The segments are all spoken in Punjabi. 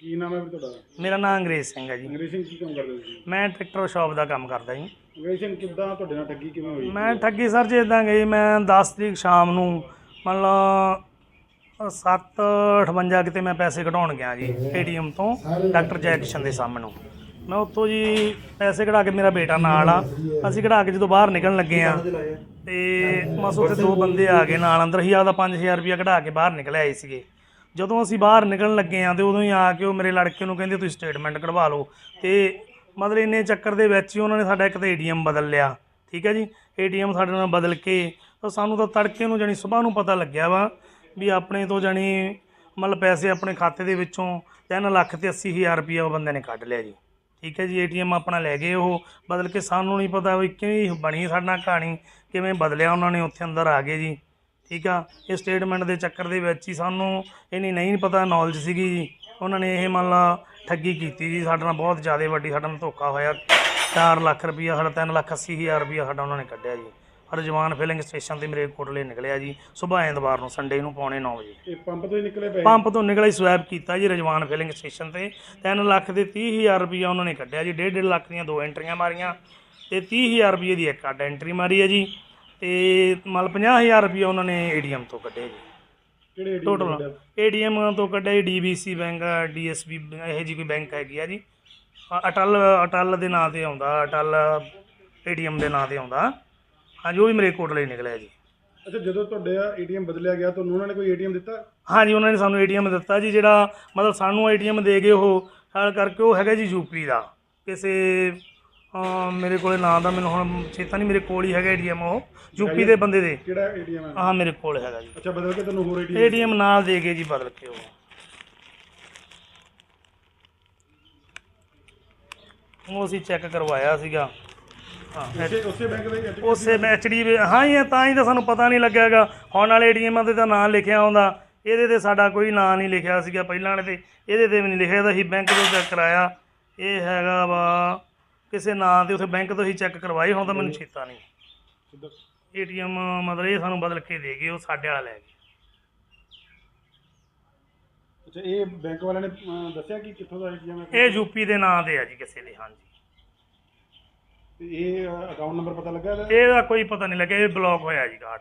ਕੀ ਨਾਮ ਹੈ ਵੀ ਤੁਹਾਡਾ? ਮੇਰਾ ਨਾਮ ਅੰਗਰੇਜ਼ ਸਿੰਘ ਹੈ ਜੀ। ਅੰਗਰੇਜ਼ ਸਿੰਘ ਕੀ ਕੰਮ ਕਰਦੇ ਹੋ ਤੁਸੀਂ? ਮੈਂ ਟਰੈਕਟਰ ਸ਼ਾਪ ਦਾ ਕੰਮ ਕਰਦਾ ਜੀ। ਅੰਗਰੇਜ਼ ਸਿੰਘ ਕਿੱਦਾਂ ਤੁਹਾਡੇ ਨਾਲ ਠੱਗੀ ਕਿਵੇਂ ਹੋਈ? ਮੈਂ ਠੱਗੀ ਸਰ ਜੀ ਇਦਾਂ ਗਈ ਮੈਂ 10 ਤਰੀਕ ਸ਼ਾਮ ਨੂੰ ਮੰਨ ਲਓ 758 ਕਿਤੇ ਮੈਂ ਪੈਸੇ ਕਢਾਉਣ ਗਿਆ ਜੀ ਏਟੀਐਮ ਤੋਂ ਡਾਕਟਰ ਜੈ ਕਿਸ਼ਨ ਦੇ ਸਾਹਮਣੇ। ਮੈਂ ਉੱਥੋਂ ਜੀ ਪੈਸੇ ਕਢਾ ਕੇ ਮੇਰਾ ਬੇਟਾ ਨਾਲ ਆ। ਅਸੀਂ ਕਢਾ ਕੇ ਜਦੋਂ ਬਾਹਰ ਨਿਕਲਣ ਲੱਗੇ ਆ ਤੇ ਬਸ ਉੱਥੇ ਦੋ ਬੰਦੇ ਆ ਗਏ ਨਾਲ ਅੰਦਰ ਹੀ ਆਪਦਾ 5000 ਰੁਪਇਆ ਕਢਾ ਕੇ ਬਾਹਰ ਨਿਕਲ ਆਏ ਸੀਗੇ। ਜਦੋਂ ਅਸੀਂ ਬਾਹਰ ਨਿਕਲਣ ਲੱਗੇ ਆ ਤੇ ਉਦੋਂ ਹੀ ਆ ਕੇ ਉਹ ਮੇਰੇ ਲੜਕੇ ਨੂੰ ਕਹਿੰਦੇ, ਤੁਸੀਂ ਸਟੇਟਮੈਂਟ ਕਢਵਾ ਲਓ। ਤੇ ਮਤਲਬ ਇੰਨੇ ਚੱਕਰ ਦੇ ਵਿੱਚ ਹੀ ਉਹਨਾਂ ਨੇ ਸਾਡਾ ਇੱਕ ਤਾਂ ਏਟੀਐਮ ਬਦਲ ਲਿਆ, ਠੀਕ ਹੈ ਜੀ? ਏਟੀਐਮ ਸਾਡੇ ਨਾਲ ਬਦਲ ਕੇ ਤਾਂ ਸਾਨੂੰ ਤਾਂ ਤੜਕੇ ਨੂੰ ਜਾਣੀ ਸਵੇਰ ਨੂੰ ਪਤਾ ਲੱਗਿਆ ਵਾ ਵੀ ਆਪਣੇ ਤੋਂ ਜਾਣੀ ਮਤਲਬ ਪੈਸੇ ਆਪਣੇ ਖਾਤੇ ਦੇ ਵਿੱਚੋਂ 3 ਲੱਖ ਤੇ 80 ਹਜ਼ਾਰ ਰੁਪਇਆ ਉਹ ਬੰਦੇ ਨੇ ਕੱਢ ਲਿਆ ਜੀ। ਠੀਕ ਹੈ ਜੀ? ਏਟੀਐਮ ਆਪਣਾ ਲੈ ਗਏ ਉਹ, ਬਦਲ ਕੇ ਸਾਨੂੰ ਨਹੀਂ ਪਤਾ ਵੀ ਕਿਵੇਂ ਬਣੀ ਸਾਡੇ ਨਾਲ ਕਹਾਣੀ, ਕਿਵੇਂ ਬਦਲਿਆ ਉਹਨਾਂ ਨੇ, ਉੱਥੇ ਅੰਦਰ ਆ ਗਏ ਜੀ। ਠੀਕ ਆ? ਇਹ ਸਟੇਟਮੈਂਟ ਦੇ ਚੱਕਰ ਦੇ ਵਿੱਚ ਹੀ ਸਾਨੂੰ ਇਹਨੀ ਨਹੀਂ ਪਤਾ ਨੌਲੇਜ ਸੀਗੀ ਜੀ। ਉਹਨਾਂ ਨੇ ਇਹ ਮੰਨ ਲਾ ਠੱਗੀ ਕੀਤੀ ਜੀ। ਸਾਡੇ ਨਾਲ ਬਹੁਤ ਜ਼ਿਆਦਾ ਵੱਡੀ ਸਾਡੇ ਨਾਲ ਧੋਖਾ ਹੋਇਆ। 4 ਲੱਖ ਰੁਪਈਆ ਸਾਡਾ 3 ਲੱਖ 80 ਹਜ਼ਾਰ ਰੁਪਈਆ ਸਾਡਾ ਉਹਨਾਂ ਨੇ ਕੱਢਿਆ ਜੀ। ਰਜਵਾਨ ਫਿਲਿੰਗ ਸਟੇਸ਼ਨ ਤੇ ਮੇਰੇ ਕੋਟਲੇ ਨਿਕਲਿਆ ਜੀ। ਸਵੇਰ ਐਤਵਾਰ ਨੂੰ ਸੰਡੇ ਨੂੰ ਪੌਣੇ 9 ਵਜੇ। ਇਹ ਪੰਪ ਤੋਂ ਹੀ ਨਿਕਲੇ ਪੈਸੇ ਪੰਪ ਤੋਂ ਨਿਕਲਿਆ ਸਵੈਪ ਕੀਤਾ ਜੀ ਰਜਵਾਨ ਫਿਲਿੰਗ ਸਟੇਸ਼ਨ ਤੇ। 3 ਲੱਖ ਦੇ 30000 ਰੁਪਈਆ ਉਹਨਾਂ ਨੇ ਕੱਢਿਆ ਜੀ। 1.5 ਲੱਖ ਦੀਆਂ ਦੋ ਐਂਟਰੀਆਂ ਮਾਰੀਆਂ। ਤੇ 30000 ਰੁਪਏ ਦੀ ਇੱਕ ਅੱਡ ਐਂਟਰੀ ਮਾਰੀ ਹੈ ਜੀ। ਤੇ ਮਤਲਬ 50000 ਰੁਪਈਆ ਉਹਨਾਂ ਨੇ ਏਟੀਐਮ ਤੋਂ ਕੱਢਿਆ ਜੀ। ਕਿਹੜੇ ਟੋਟਲ? ਏਟੀਐਮ ਤੋਂ ਕੱਢਿਆ? ਜੀ ਡੀਬੀਸੀ ਬੈਂਕ ਡੀਐਸਬੀ ਇਹੋ ਜੀ ਕੋਈ ਬੈਂਕ ਹੈਗੀ ਆ ਜੀ। ਅ- ਅਟਲ ਅਟਲ ਦੇ ਨਾਂ ਤੇ ਆਉਂਦਾ ਅਟਲ ਏਟੀਐਮ ਦੇ ਨਾਂ ਤੇ ਆਉਂਦਾ। ਹਾਂਜੀ ਉਹ ਵੀ ਮੇਰੇ ਕੋਟਲੇ ਹੀ ਨਿਕਲਿਆ ਜੀ। ਅੱਛਾ ਜਦੋਂ ਤੁਹਾਡੇ ਏਟੀਐਮ ਬਦਲਿਆ ਗਿਆ ਤੁਹਾਨੂੰ ਉਹਨਾਂ ਨੇ ਕੋਈ ਏਟੀਐਮ ਦਿੱਤਾ? ਹਾਂਜੀ ਉਹਨਾਂ ਨੇ ਸਾਨੂੰ ਏਟੀਐਮ ਦਿੱਤਾ ਜੀ ਜਿਹੜਾ ਮਤਲਬ ਸਾਨੂੰ ਏਟੀਐਮ ਦੇ ਗਏ ਉਹ ਹਾਲ ਕਰਕੇ ਉਹ ਹੈਗਾ ਜੀ ਯੂਪੀ ਦਾ। ਕਿਸੇ ਅਮ ਮੇਰੇ ਕੋਲੇ ਨਾਂ ਦਾ ਮੈਨੂੰ ਹੁਣ ਚੇਤਾ ਨਹੀਂ ਮੇਰੇ ਕੋਲ ਹੀ ਹੈਗਾ ਏਟੀਐਮ ਉਹ ਯੂਪੀ ਦੇ ਬੰਦੇ ਦੇ। ਕਿਹੜਾ ਏਟੀਐਮ ਹੈ? ਹਾਂ ਮੇਰੇ ਕੋਲ ਹੈਗਾ ਜੀ। ਅੱਛਾ ਬਦਲ ਕੇ ਤੁਹਾਨੂੰ ਹੋਰ ਏਟੀਐਮ? ਏਟੀਐਮ ਨਾਲ ਦੇ ਗਏ ਜੀ ਬਦਲ ਕੇ ਉਹ। ਉਹ ਅਸੀਂ ਚੈੱਕ ਕਰਵਾਇਆ ਸੀਗਾ। ਹਾਂ ਉਸੇ ਉਸੇ ਬੈਂਕ ਦੇ ਵਿੱਚ ਉਸੇ ਐਚਡੀ ਹਾਂ ਹੀ ਹੈ, ਤਾਂ ਹੀ ਤਾਂ ਸਾਨੂੰ ਪਤਾ ਨਹੀਂ ਲੱਗਿਆਗਾ। ਹੁਣ ਵਾਲੇ ਏਟੀਐਮਾਂ ਤੇ ਤਾਂ ਨਾਂ ਲਿਖਿਆ ਹੁੰਦਾ। ਇਹਦੇ ਤੇ ਸਾਡਾ ਕੋਈ ਨਾਂ ਨਹੀਂ ਲਿਖਿਆ ਸੀਗਾ ਪਹਿਲਾਂ ਵਾਲੇ ਤੇ। ਇਹਦੇ ਤੇ ਵੀ ਨਹੀਂ ਲਿਖਿਆ ਤਾਂ ਅਸੀਂ ਬੈਂਕ ਤੋਂ ਚੈੱਕ ਕਰਾਇਆ। ਇਹ ਹੈਗਾ ਵਾ ਕਿਸੇ ਨਾਂ ਤੇ ਉੱਥੇ ਬੈਂਕ ਤੋਂ ਹੀ ਚੈੱਕ ਕਰਵਾਏ ਹੁਣ ਤਾਂ ਮੈਨੂੰ ਚੇਤਾ ਨਹੀਂ। ਏਟੀਐਮ ਮਤਲਬ ਇਹ ਸਾਨੂੰ ਬਦਲ ਕੇ ਦੇ ਗਏ ਉਹ ਸਾਡੇ ਵਾਲਾ ਲੈ ਗਏ। ਅੱਛਾ ਇਹ ਬੈਂਕ ਵਾਲਿਆਂ ਨੇ ਅਹ, ਦੱਸਿਆ ਕਿ ਕਿੱਥੋਂ ਦਾ ਏਟੀਐਮ ਹੈ? ਇਹ ਯੂਪੀ ਦੇ ਨਾਂ ਤੇ ਆ ਜੀ ਕਿਸੇ ਦੇ ਹਾਂਜੀ। ਤੇ ਇਹ ਅਕਾਊਂਟ ਨੰਬਰ ਪਤਾ ਲੱਗਾ ਇਹਦਾ? ਇਹਦਾ ਕੋਈ ਪਤਾ ਨਹੀਂ ਲੱਗਿਆ ਇਹ ਬਲੌਕ ਹੋਇਆ ਜੀ ਕਾਰਡ।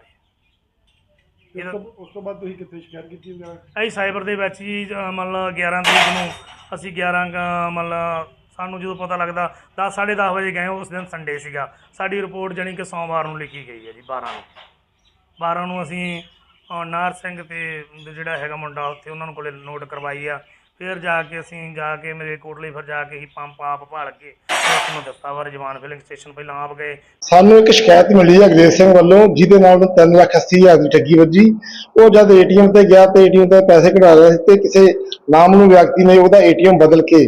ਤੇ ਉਸ ਤੋਂ ਉਸ ਤੋਂ ਬਾਅਦ ਤੁਸੀਂ ਕਿੱਥੇ ਸ਼ਿਕਾਇਤ ਕੀਤੀ ਵਗੈਰਾ ਅਸੀਂ ਸਾਈਬਰ ਦੇ ਵਿੱਚ ਹੀ ਅ, ਮਤਲਬ 11 ਤਰੀਕ ਨੂੰ ਅਸੀਂ 11 ਕ- ਮਤਲਬ ਸਾਨੂੰ ਜਦੋਂ ਪਤਾ ਲੱਗਦਾ 10 10:30 ਵਜੇ ਗਏ, ਉਸ ਦਿਨ ਸੰਡੇ ਸੀਗਾ। ਸਾਡੀ ਰਿਪੋਰਟ ਜਾਣੀ ਕਿ ਸੋਮਵਾਰ ਨੂੰ ਲਿਖੀ ਗਈ ਹੈ ਜੀ 12 ਨੂੰ। 12 ਨੂੰ ਅਸੀਂ ਨਾਰ ਸਿੰਘ ਤੇ ਜਿਹੜਾ ਹੈਗਾ ਮੁੰਡਾ ਉੱਥੇ ਉਹਨਾਂ ਨੂੰ ਕੋਲੇ ਨੋਟ ਕਰਵਾਈ ਆ। ਫਿਰ ਜਾ ਕੇ ਅਸੀਂ ਜਾ ਕੇ ਮੇਰੇ ਕੋਟਲੀ ਫਿਰ ਜਾ ਕੇ ਹੀ ਪੰਪ ਆਪ ਭਾਲ ਕੇ ਉਸ ਨੂੰ ਦਿੱਤਾ ਵਾ ਰਜਵਾਨ ਫਿਲਿੰਗ ਸਟੇਸ਼ਨ ਪਹਿਲਾਂ ਆਪ ਗਏ। ਸਾਨੂੰ ਇੱਕ ਸ਼ਿਕਾਇਤ ਮਿਲੀ ਹੈ ਅੰਗਰੇਜ਼ ਸਿੰਘ ਵੱਲੋਂ, ਜਿਹਦੇ ਨਾਲ 3 ਲੱਖ 80 ਹਜ਼ਾਰ ਦੀ ਠੱਗੀ ਵੱਜੀ। ਉਹ ਜਦ ਏਟੀਐਮ ਤੇ ਗਿਆ ਤੇ ਏਟੀਐਮ ਤੇ ਪੈਸੇ ਕਢਾ ਰਿਹਾ ਸੀ ਤੇ ਕਿਸੇ ਨਾਮ ਨੂੰ ਵਿਅਕਤੀ ਨੇ ਉਹਦਾ ਏਟੀਐਮ ਬਦਲ ਕੇ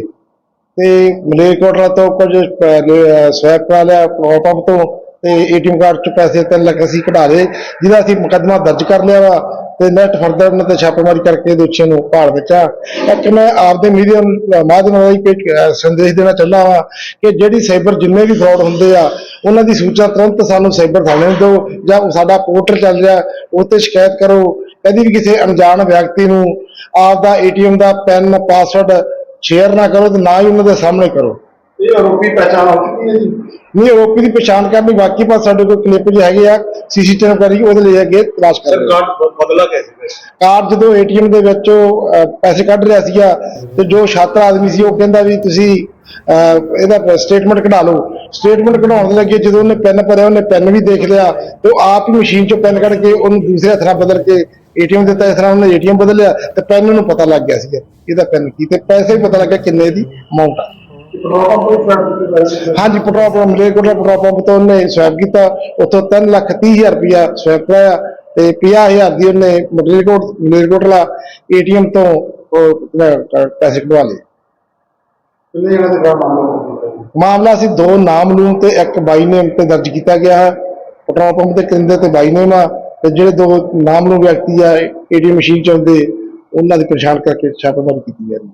ਤੇ ਮਲੇਰਕੋਟਲਾ ਤੋਂ ਕੁਝ ਸਵੈਪ ਕਰਾ ਲਿਆ ਪੰਪ ਤੋਂ ਤੇ ਏਟੀਐਮ ਕਾਰਡ ਚ ਪੈਸੇ 3 ਲੱਖ ਅਸੀਂ ਕਢਾ ਲਏ, ਜਿਹਦਾ ਅਸੀਂ ਮੁਕੱਦਮਾ ਦਰਜ ਕਰ ਲਿਆ ਵਾ ਤੇ ਨੈਟ ਫਰਦਰ ਉਹਨਾਂ ਤੇ ਛਾਪੇਮਾਰੀ ਕਰਕੇ ਦੋਸ਼ੀਆਂ ਨੂੰ ਭਾਲ ਵਿੱਚ ਆ ਇੱਕ ਮੈਂ ਆਪਦੇ ਮੀਡੀਆ ਮਾਧਿਅਮ ਰਾਹੀਂ ਇੱਕ ਸੰਦੇਸ਼ ਦੇਣਾ ਚਾਹੁੰਦਾ ਹਾਂ ਕਿ ਜਿਹੜੀ ਸਾਈਬਰ ਜਿੰਨੇ ਵੀ ਫਰਾਡ ਹੁੰਦੇ ਆ, ਉਹਨਾਂ ਦੀ ਸੂਚਨਾ ਤੁਰੰਤ ਸਾਨੂੰ ਸਾਈਬਰ ਥਾਣੇ ਨੂੰ ਦਿਓ ਜਾਂ ਸਾਡਾ ਪੋਰਟਲ ਚੱਲ ਰਿਹਾ, ਉਹ ਤੇ ਸ਼ਿਕਾਇਤ ਕਰੋ। ਕਦੀ ਵੀ ਕਿਸੇ ਅਣਜਾਣ ਵਿਅਕਤੀ ਨੂੰ ਆਪਦਾ ਏਟੀਐਮ ਦਾ ਪਿਨ ਪਾਸਵਰਡ ਸ਼ੇਅਰ ਨਾ ਕਰੋ ਤੇ ਨਾ ਹੀ ਉਹਨਾਂ ਦੇ ਸਾਹਮਣੇ ਕਰੋ। ਇਹ ਆਰੋਪੀ ਪਛਾਣ ਹੋ ਚੁੱਕੀ ਹੈ ਜੀ। ਨਹੀਂ ਆਰੋਪੀ ਦੀ ਪਛਾਣ ਕਰਨੀ ਬਾਕੀ ਪਾਸ ਸਾਡੇ ਕੋਲ ਕਲਿੱਪ ਜਿਹੇ ਹੈਗੇ ਆ ਸੀਸੀਟੀਵੀ ਕਰੀ ਉਹਦੇ ਲਈ ਅੱਗੇ ਤਲਾਸ਼ ਕਰ ਰਹੇ ਹਾਂ। ਬਦਲਾ ਕੈਸੇ ਕਾਰ ਜਦੋਂ ਏਟੀਐਮ ਦੇ ਵਿੱਚ ਪੈਸੇ ਕੱਢ ਰਿਹਾ ਸੀਗਾ ਤੇ ਜੋ ਛਾਤਰ ਆਦਮੀ ਸੀ ਉਹ ਕਹਿੰਦਾ ਵੀ ਤੁਸੀਂ ਇਹਦਾ ਸਟੇਟਮੈਂਟ ਕਢਾ ਲਓ। ਸਟੇਟਮੈਂਟ ਕਢਾਉਣ ਦੇ ਲੱਗੇ ਜਦੋਂ ਉਹਨੇ ਪੈਨ ਭਰਿਆ ਉਹਨੇ ਪੈਨ ਵੀ ਦੇਖ ਲਿਆ ਤੇ ਆਪ ਹੀ ਮਸ਼ੀਨ ਚੋਂ ਪੈਨ ਕੱਢ ਕੇ ਉਹਨੂੰ ਦੂਸਰੇ ਹੱਥ ਨਾਲ ਬਦਲ ਕੇ ਏਟੀਐਮ ਦਿੱਤਾ ਇਸ ਤਰ੍ਹਾਂ ਉਹਨੇ ਏਟੀਐਮ ਬਦਲਿਆ ਤੇ ਪੈਨ ਨੂੰ ਪਤਾ ਲੱਗ ਗਿਆ ਸੀਗਾ ਇਹਦਾ ਪੈਨ ਕੀ ਤੇ ਪੈਸੇ ਵੀ ਪਤਾ ਲੱਗਿਆ ਕਿੰਨੇ ਦੀ ਅਮਾਉਂਟ ਆ। ਹਾਂਜੀ petrol pump Malerkotla petrol pump ਤੋਂ ਉਹਨੇ ਸਵੈਪ ਕੀਤਾ, ਉੱਥੋਂ 3 ਲੱਖ 30 ਹਜ਼ਾਰ ਰੁਪਇਆ ਸਵੈਪ ਕਰਾਇਆ ਤੇ 50000 ਦੀ ਉਹਨੇ ਮਲੇਰਕੋਟ ਮਲੇਰਕੋਟਲਾ ਏਟੀਐਮ ਤੋਂ ਪੈਸੇ ਕਢਵਾ ਲਏ। ਮਾਮਲਾ ਸੀ ਦੋ ਨਾਮ ਨੂੰ ਤੇ ਇੱਕ ਬਾਈ ਨੇਮ ਤੇ ਦਰਜ ਕੀਤਾ ਗਿਆ ਹੈ। ਪੈਟਰੋਲ ਪੰਪ ਦੇ ਕਰਿੰਦੇ ਤੇ ਬਾਈ ਨੇਮ ਆ। ਤੇ ਜਿਹੜੇ ਦੋ ਨਾਮ ਨੂੰ ਵਿਅਕਤੀ ਆ ਏਟੀਐਮ ਮਸ਼ੀਨ ਚ ਆਉਂਦੇ, ਉਹਨਾਂ ਦੀ ਪਛਾਣ ਕਰਕੇ ਛਾਪੇਮਾਰੀ ਕੀਤੀ ਜਾ ਰਹੀ ਹੈ।